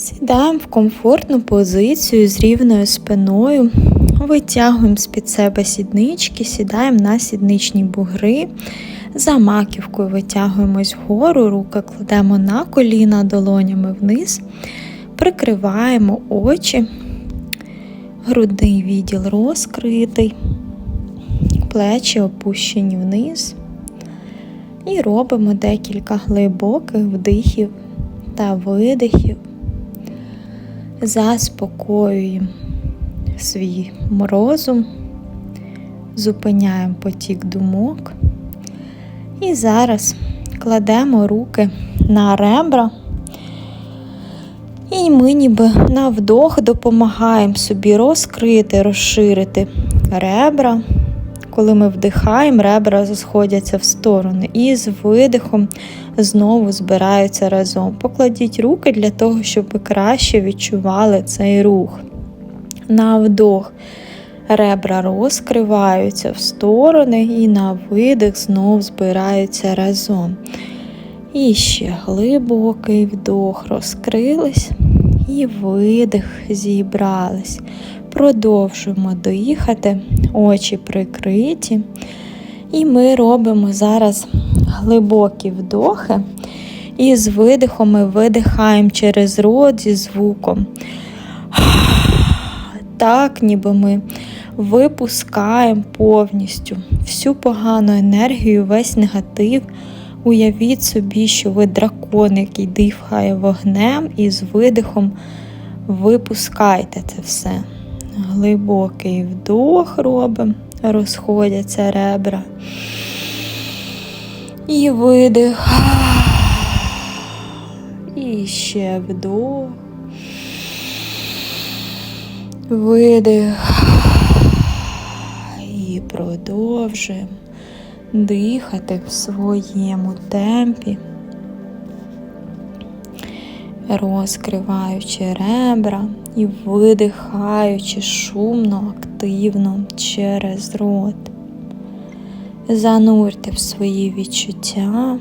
Сідаємо в комфортну позицію з рівною спиною, витягуємо з-під себе сіднички, сідаємо на сідничні бугри, за маківкою витягуємось вгору, руки кладемо на коліна долонями вниз, прикриваємо очі, грудний відділ розкритий, плечі опущені вниз. І робимо декілька глибоких вдихів та видихів заспокоюємо свій розум, зупиняємо потік думок. І зараз кладемо руки на ребра. І ми ніби на вдох допомагаємо собі розкрити, розширити ребра. Коли ми вдихаємо, ребра сходяться в сторони. І з видихом знову збираються разом. Покладіть руки для того, щоб ви краще відчували цей рух. На вдох ребра розкриваються в сторони, і на видих знову збираються разом. І ще глибокий вдох розкрились, і видих зібрались. Продовжуємо доїхати, очі прикриті. І ми робимо зараз глибокі вдохи. І з видихом ми видихаємо через рот зі звуком. Так, ніби ми випускаємо повністю всю погану енергію, весь негатив. Уявіть собі, що ви дракон, який дихає вогнем, і з видихом випускайте це все. Глибокий вдох робимо, розходяться ребра. І видих. І ще вдох. Видих. І продовжуємо дихати в своєму темпі, розкриваючи ребра і видихаючи шумно, активно через рот. Занурте в свої відчуття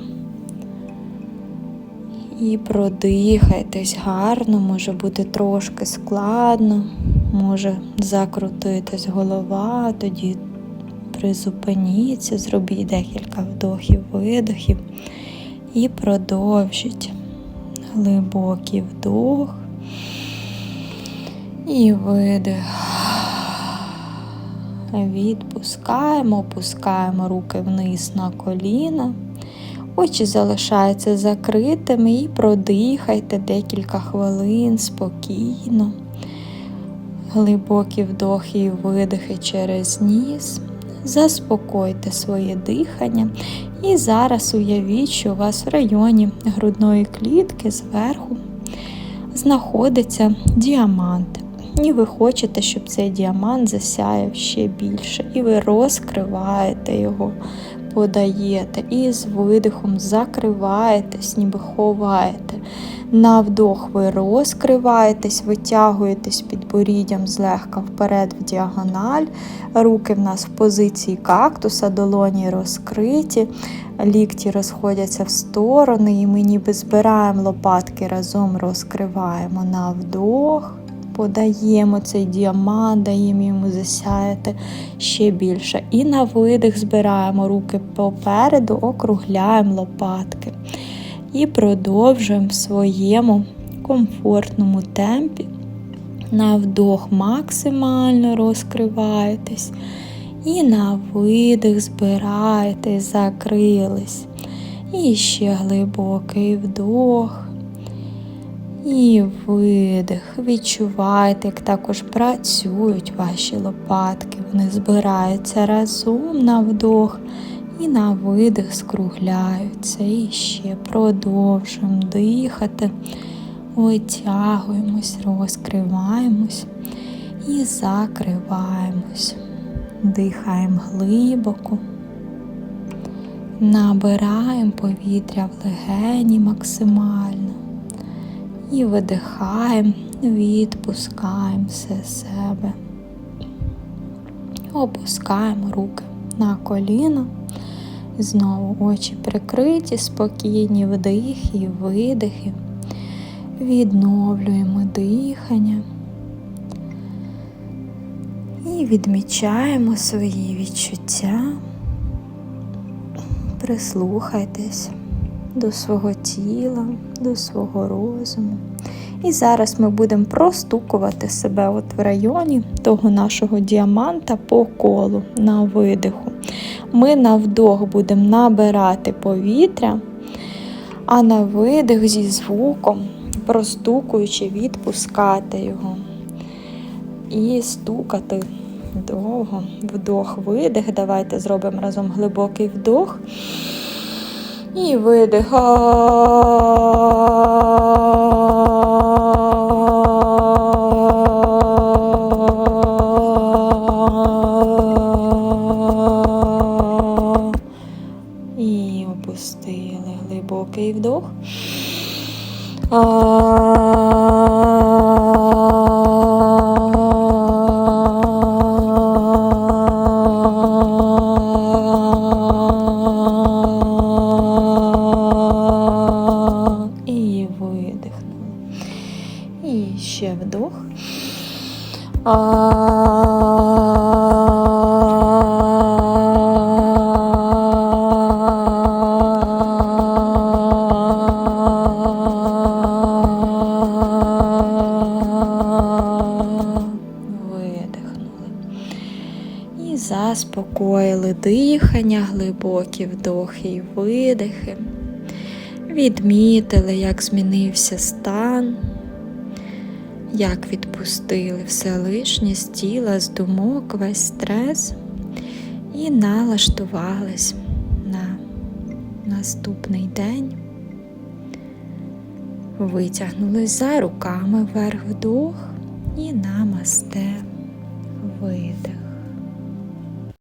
і продихайтесь гарно, може бути трошки складно, може закрутитись голова, тоді призупиніться, зробіть декілька вдохів, видохів і продовжіть глибокий вдох і видих. Відпускаємо, опускаємо руки вниз на коліна. Очі залишаються закритими і продихайте декілька хвилин спокійно. Глибокі вдохи і видихи через ніс. Заспокойте своє дихання. І зараз уявіть, що у вас в районі грудної клітки зверху знаходиться діамант. І ви хочете, щоб цей діамант засяяв ще більше. І ви розкриваєте його, подаєте і з видихом закриваєтесь, ніби ховаєте. На вдох ви розкриваєтесь, витягуєтесь під боріддям злегка вперед в діагональ. Руки в нас в позиції кактуса, долоні розкриті, лікті розходяться в сторони, і ми ніби збираємо лопатки разом розкриваємо на вдох подаємо цей діамант, даємо йому засяяти ще більше. І на видих збираємо руки попереду, округляємо лопатки. І продовжуємо в своєму комфортному темпі. На вдох максимально розкриваєтесь. І на видих збираєтесь, закрились. І ще глибокий вдох. І видих. Відчувайте, як також працюють ваші лопатки. Вони збираються разом на вдох і на видих скругляються. І ще продовжуємо дихати, витягуємось, розкриваємось і закриваємось. Дихаємо глибоко. Набираємо повітря в легені максимально. І видихаємо, відпускаємо все себе. Опускаємо руки на коліна. Знову очі прикриті, спокійні вдихи і видихи. Відновлюємо дихання і відмічаємо свої відчуття. Прислухайтесь до свого тіла, до свого розуму. І зараз ми будемо простукувати себе от в районі того нашого діаманта по колу на видиху. Ми на вдох будемо набирати повітря, а на видих зі звуком, простукуючи, відпускати його. І стукати довго. Вдох, видих. Давайте зробимо разом глибокий вдох. І видих. І ще вдох. Заспокоїли дихання, глибокі вдохи і видихи. Відмітили, як змінився стан, як відпустили все лишнє з тіла, з думок, весь стрес і налаштувались на наступний день. Витягнулись за руками вверх вдох і намасте видих.